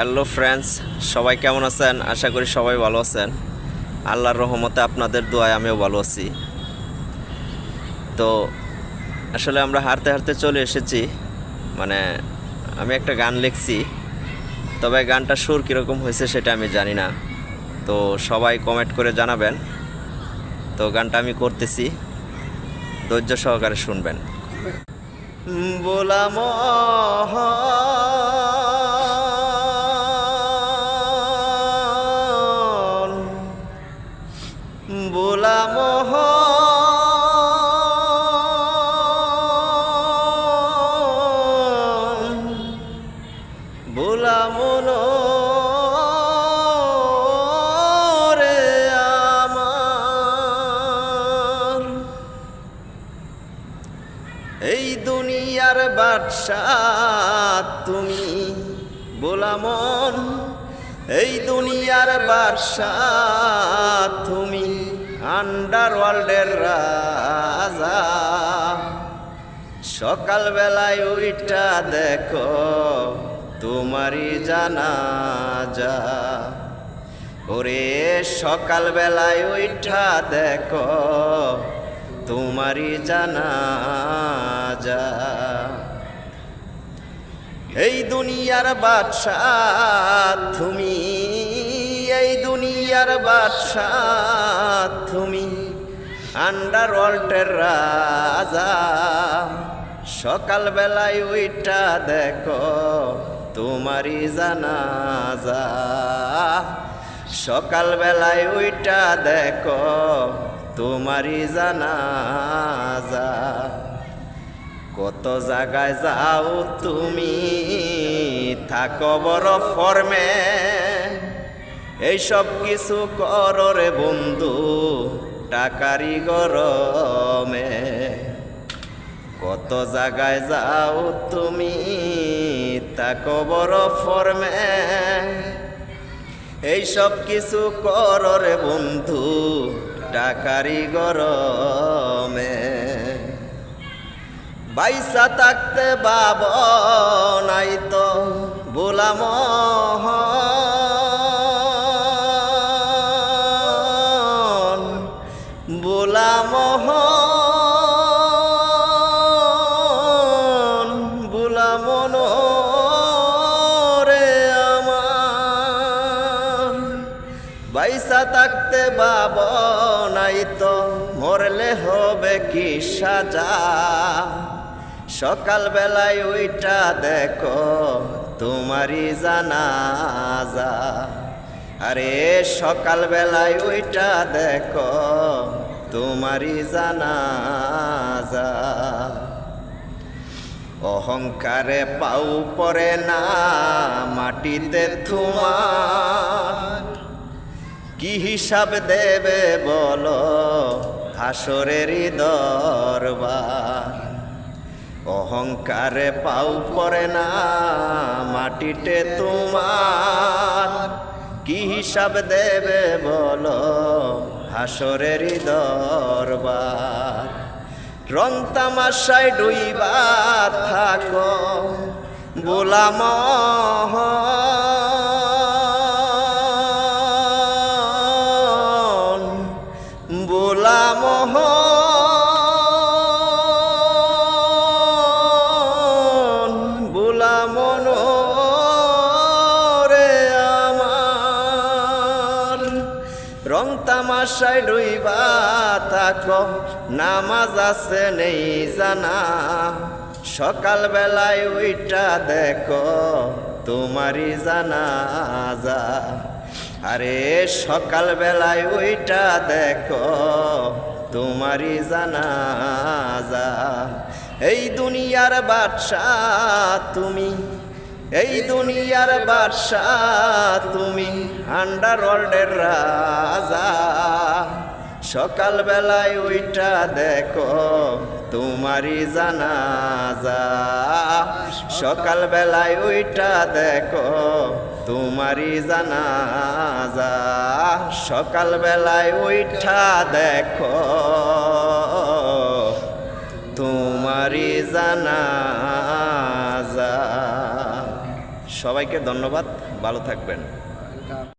Hello friends, সবাই কেমন আছেন? আশা করি সবাই ভালো আছেন। আল্লাহর রহমতে আপনাদের দোয়ায় আমিও ভালো আছি। তো আসলে আমরা হারতে হারতে চলে এসেছি। মানে আমি একটা গান লিখছি। তবে গানটা সুর কীরকম হয়েছে সেটা আমি জানি না। তো সবাই কমেন্ট করে জানাবেন। তো গানটা আমি করতেছি। ধৈর্য সহকারে শুনবেন। বোলাম বাদশাহ তুমি বোলামন এই দুনিয়ার বাদশাহ তুমি আন্ডার ওয়ার্ল্ডের রাজা। সকালবেলায় ওইটা দেখো, তোমারই জানা যা ওরে, সকালবেলায় ওইটা দেখো, তোমারই জানা দুনিয়ার বাদশাহ, তুমি এই দুনিয়ার বাদশাহ, তুমি আন্ডার ওয়ার্ল্ডের রাজা। সকালবেলায় ওইটা দেখো, তোমারই জানাজা। সকালবেলায় ওইটা দেখো, তোমারই জানাজা। কত জায়গায় যাও তুমি থাকো বড় ফর্মে। এইসব কিছু করো রে বন্ধু টাকারি গরমে। কত জায়গায় যাও তুমি থাকো বড় ফর্মে। এইসব কিছু করো রে বন্ধু টাকারি গরমে। বাইসা থাকতে বাব নাই তো বোলাম বোলাম বোলাম রে আমার। বাইসা থাকতে বাব নাই তো মরলে হবে কি সাজা। সকালবেলায় ওইটা দেখো, তোমারই জানাজা। আরে সকালবেলায় ওইটা দেখো, তোমারই জানাজা। অহংকারে পাও পরে না মাটিতে তোমার কি হিসাব দেবে বলো হাসরেরই দরবার? অহংকারে পাও পরে না, মাটিতে তোমার কি হিসাব দেবে বলো? হাসরের দরবার রং তামাশায় ডুইবা থাকো বোলাম রং তামাশায় ডুইবা থাকো, নামাজ আছে নেই জানা। সকালবেলায় ওইটা দেখো, তোমারই জানাজা। আরে সকালবেলায় ওইটা দেখো, তোমারই জানাজা। এই দুনিয়ার বাদশাহ তুমি, এই দুনিয়ার বাদশাহ তুমি আন্ডার ওয়ার্ল্ডের রাজা সকালবেলায় ওইটা দেখো, তোমারই জানাজা। সকালবেলায় ওইটা দেখো, তোমারই জানাজা। সকালবেলায় ওইটা দেখো, তোমারই জানাজা। সবাইকে ধন্যবাদ, ভালো থাকবেন।